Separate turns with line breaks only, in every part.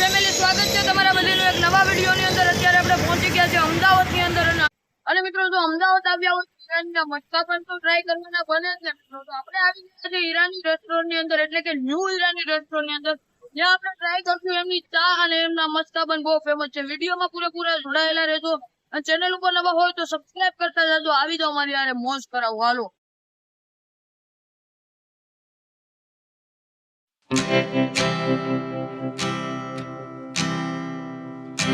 Family સ્વાગત છે તમારા બધાનું એક નવા વિડીયોની અંદર. અત્યારે આપણે પહોંચી ગયા છે અમદાવાદની અંદર અને- મિત્રો, જો અમદાવાદ આવ્યા હોય ઈરાનના મટકા પણ ટ્રાય કરવાના બને આવી ગયા છે ઈરાની રેસ્ટોરન્ટની અંદર, એટલે કે ન્યૂ ઈરાની રેસ્ટોરન્ટની અંદર. જ્યાં આપણે ટ્રાય કરશું એમની ચા અને એમના મસ્કા બહુ ફેમસ છે. વિડીયોમાં પૂરેપૂરા જોડાયેલા રહેજો. ચેનલ ઉપર નવા હોય તો સબસ્ક્રાઇબ કરતા જજો. આવી જાઓ મારી યારે મોજ કરાવો. હાલો.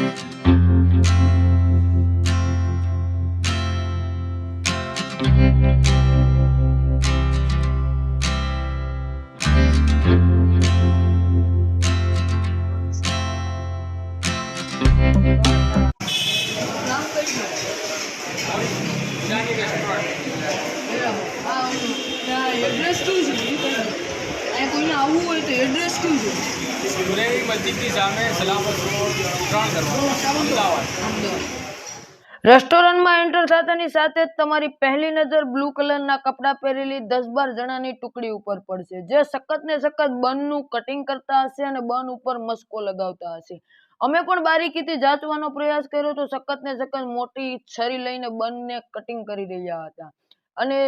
Thank you. આવવું તો એડ્રેસ કયું છે?
સુરેવી મસ્જિદની સામે સલામત રોડ ત્રણ દરવાજા અમદાવાદ.
રેસ્ટોરન્ટમાં એન્ટર થતાની સાથે જ તમારી પહેલી નજર બ્લુ કલરના કપડાં પહેરેલી દસ બાર જણાની ટુકડી ઉપર પડશે જે સખત ને સખત બનનું કટિંગ કરતા હશે અને બન ઉપર મસ્કો લગાવતા હશે. અમે પણ બારીકીથી જાંચવાનો પ્રયાસ કર્યો તો સખત ને સખત મોટી છરી લઈને બનને કટિંગ કરી રહ્યા હતા. અને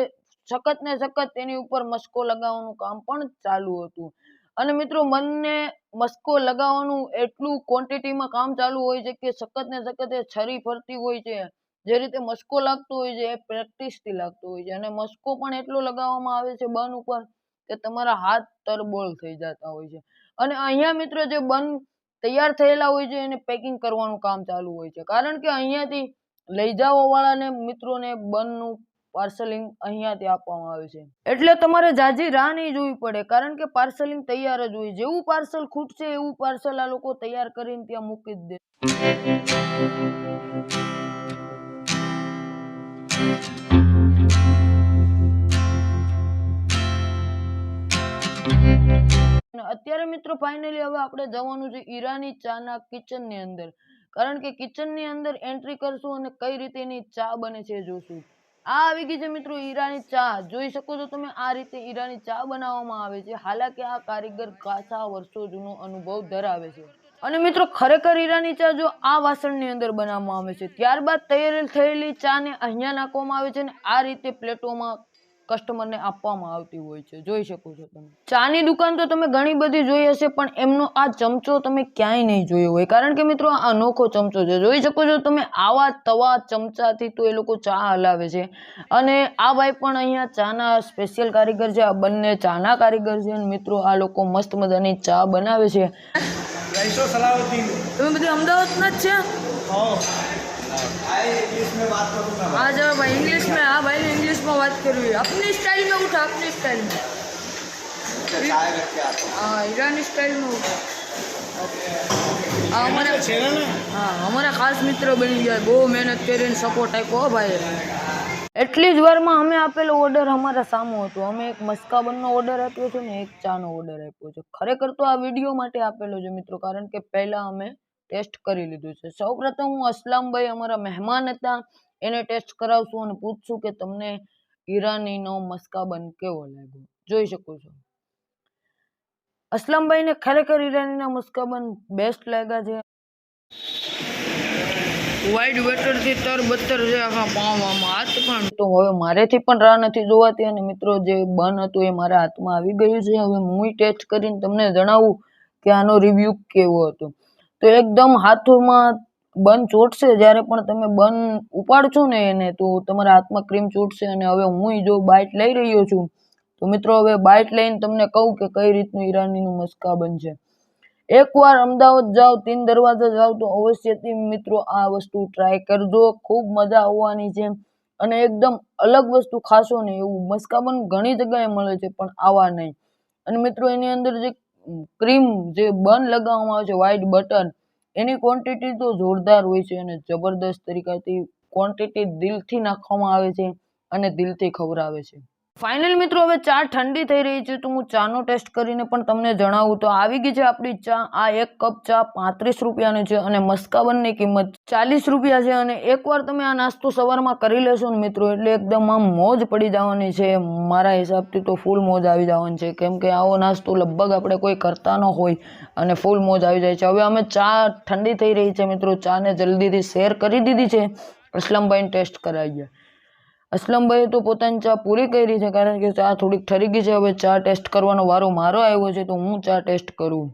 સખત ને સખત તેની ઉપર મસ્કો લગાવવાનું કામ પણ ચાલુ હતું. અને મિત્રો મનને મસ્કો લગાવવાનું એટલું ક્વોન્ટિટીમાં કામ ચાલુ હોય છે કે સખત ને સખત છરી ફરતી હોય છે. જે રીતે મસ્કો લાગતો હોય છે એ પ્રેક્ટિસથી લાગતો હોય છે. અને મસ્કો પણ એટલો લગાવવામાં આવે છે બન ઉપર કે તમારા હાથ તરબોળ થઈ જતા હોય છે. અને અહીંયા મિત્રો જે બન તૈયાર થયેલા હોય છે એને પેકિંગ કરવાનું કામ ચાલુ હોય છે. કારણ કે અહીંયાથી લઈ જાવા વાળાને મિત્રોને બનનું પાર્સલિંગ અહીંયાથી આપવામાં આવે છે. એટલે તમારે જાજી રાહ નહીં જોવી પડે, કારણ કે પાર્સલિંગ તૈયાર જ હોય. જેવું પાર્સલ ખૂટશે, એવું પાર્સલ આ લોકો તૈયાર કરીને ત્યાં મૂકી દે. અત્યારે મિત્રો ફાઇનલી હવે આપણે જવાનું છે ઈરાની ચાના કિચનની અંદર. કારણ કે કિચનની અંદર એન્ટ્રી કરશું અને કઈ રીતે એની ચા બને છે જોશું. આ આવી ગઈ છે મિત્રો ઈરાની ચા. જોઈ શકો છો તમે આ રીતે ઈરાની ચા બનાવવામાં આવે છે. હાલાકી આ કારીગર ખાસા વર્ષો જૂનો અનુભવ ધરાવે છે. અને મિત્રો ખરેખર ઈરાની ચા જો આ વાસણની અંદર બનાવવામાં આવે છે, ત્યારબાદ તૈયાર થયેલી ચાને અહીંયા નાખવામાં આવે છે અને આ રીતે પ્લેટોમાં કસ્ટમરને આપવામાં આવતી હોય છે. જોઈ શકો છો તમે. ચાની દુકાન તો તમે ઘણી બધી જોઈ હશે પણ એમનો આ ચમચો તમે ક્યાંય નહીં જોયો હોય. કારણ કે મિત્રો આ અનોખો ચમચો છે. જોઈ શકો છો તમે આવા તવા ચમચાથી તો એ લોકો ચા હલાવે છે. અને આ ભાઈ પણ અહીંયા ચાના સ્પેશિયલ કારીગર છે. આ બંને ચાના કારીગર છે અને મિત્રો આ લોકો મસ્ત મજાની ચા બનાવે છે. તમે બધા અમદાવાદના જ છે? આ જરા ભાઈ इंग्लिश में हाँ भाई ने इंग्लिश में बात करवी है अपनी स्टाइल में उठा अपनी स्टाइल में हाँ ईरानी स्टाइल में उठा આ અમારા
છે ને
હા અમારા ખાસ મિત્ર બની ગયા બહુ મહેનત કરીને સપોર્ટ આપ્યો હો ભાઈ એટલી જ વારમાં અમે આપેલો ઓર્ડર અમારા સામો હતો અમે એક મસ્કાબનનો ઓર્ડર આપ્યો છે ને એક ચાનો ઓર્ડર આપ્યો છે ખરેખર તો આ વિડીયો માટે આપેલો છે મિત્રો કારણ કે પહેલા અમે ટેસ્ટ કરી લીધું છે. સૌપ્રથમ હું અસલામભાઈ અમારા મહેમાન હતા. એને ટેસ્ટ કરાવશું અને પૂછશું કે તમને ઈરાનીનો મસ્કાબન કેવો લાગ્યો? જોઈ શકો છો. અસલમભાઈને ખરેખર ઈરાનીના મસ્કાબન બેસ્ટ લાગ્યા છે. વાઇડ વેટરથી તર બત્તર છે આખા પાવામાં હાથ પણ. તો હવે મારેથી પણ રાહ નથી જોવાતી અને મિત્રો જે બન હતું એ મારા હાથમાં આવી ગયું છે. હવે હું ટેસ્ટ કરીને તમને જણાવું કે આનો રિવ્યુ કેવો હતો. તો એકદમ હાથોમાં બન ચોટશે, જ્યારે પણ તમે બન ઉપાડશો ને એને, તો તમારા હાથમાં ક્રીમ ચોટશે અને હવે હું જો બાઇટ લઈ રહ્યો છું, તો મિત્રો હવે બાઇટ લઈને તમને કહું કે કઈ રીતનું ઈરાનીનું મસ્કા બનશે. એકવાર અમદાવાદ જાઓ, તીન દરવાજા જાઓ, તો અવશ્યથી મિત્રો આ વસ્તુ ટ્રાય કરજો, ખૂબ મજા આવવાની છે અને એકદમ અલગ વસ્તુ ખાશો ને એવું મસ્કાબન ઘણી જગ્યાએ મળે છે, પણ આવા નહીં. અને મિત્રો એની અંદર જે ક્રીમ જે બન લગાવવામાં આવે છે વ્હાઈટ બટન એની ક્વોન્ટિટી તો જોરદાર હોય છે અને જબરદસ્ત તરીકાથી ક્વોન્ટિટી દિલથી નાખવામાં આવે છે અને દિલથી ખવડાવે છે. ફાઇનલ મિત્રો, હવે ચા ઠંડી થઈ રહી છે તો હું ચાનો ટેસ્ટ કરીને પણ તમને જણાવું. તો આવી ગઈ છે આપણી ચા. આ એક કપ ચા પાંત્રીસ રૂપિયાની છે અને મસ્કાબનની કિંમત ચાલીસ રૂપિયા છે અને એકવાર તમે આ નાસ્તો સવારમાં કરી લેશો ને મિત્રો, એટલે એકદમ આમ મોજ પડી જવાની છે. મારા હિસાબથી તો ફૂલ મોજ આવી જવાની છે. કેમ કે આવો નાસ્તો લગભગ આપણે કોઈ કરતા ન હોય અને ફૂલ મોજ આવી જાય છે. હવે અમે ચા ઠંડી થઈ રહી છે મિત્રો. ચાને જલ્દીથી શેર કરી દીધી છે. અસલમભાઈને ટેસ્ટ કરાવીએ અસલમભાઈએ તો પોતાની ચા પૂરી કરી છે કારણ કે ચા થોડીક ઠરી ગઈ છે. હવે ચા ટેસ્ટ કરવાનો વારો મારો આવ્યો છે તો હું ચા ટેસ્ટ કરું.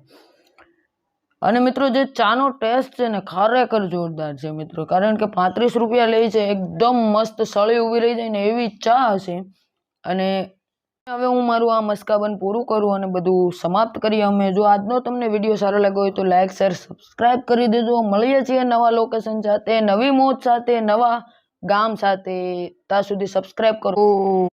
અને મિત્રો જે ચાનો ટેસ્ટ છે ને ખરેખર જોરદાર છે મિત્રો. કારણ કે પાંત્રીસ રૂપિયા લે છે, એકદમ મસ્ત સળી ઊભી રહી જાય ને એવી ચા હશે. અને હવે હું મારું આ મસ્કાબન પૂરું કરું અને બધું સમાપ્ત કરીએ. અમે જો આજનો તમને વીડિયો સારો લાગ્યો હોય તો લાઇક શેર સબસ્ક્રાઈબ કરી દેજો. મળીએ છીએ નવા લોકેશન સાથે, નવી મોજ સાથે, નવા ગામ સાથે ત્યાં સુધી સબસ્ક્રાઈબ કરો.